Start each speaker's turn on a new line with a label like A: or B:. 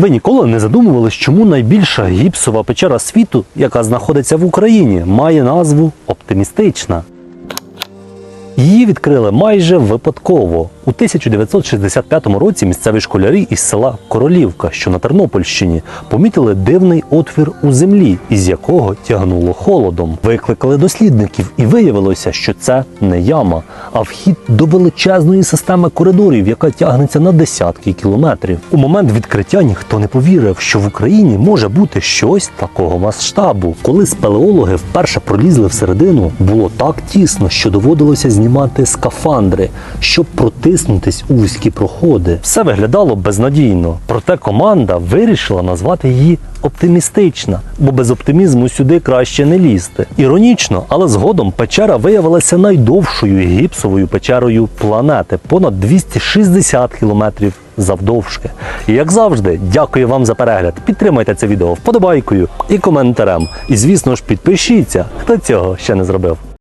A: Ви ніколи не задумувались, чому найбільша гіпсова печера світу, яка знаходиться в Україні, має назву оптимістична. Її відкрили майже випадково. У 1965 році місцеві школярі із села Королівка, що на Тернопільщині, помітили дивний отвір у землі, із якого тягнуло холодом. Викликали дослідників, і виявилося, що це не яма, а вхід до величезної системи коридорів, яка тягнеться на десятки кілометрів. У момент відкриття ніхто не повірив, що в Україні може бути щось такого масштабу. Коли спелеологи вперше пролізли всередину, було так тісно, що доводилося знімати скафандри, щоб протиснутись у вузькі проходи. Все виглядало безнадійно. Проте команда вирішила назвати її оптимістична, бо без оптимізму сюди краще не лізти. Іронічно, але згодом печера виявилася найдовшою гіпсовою печерою планети понад 260 кілометрів завдовжки. І як завжди, дякую вам за перегляд. Підтримайте це відео вподобайкою і коментарем. І звісно ж, підпишіться, хто цього ще не зробив.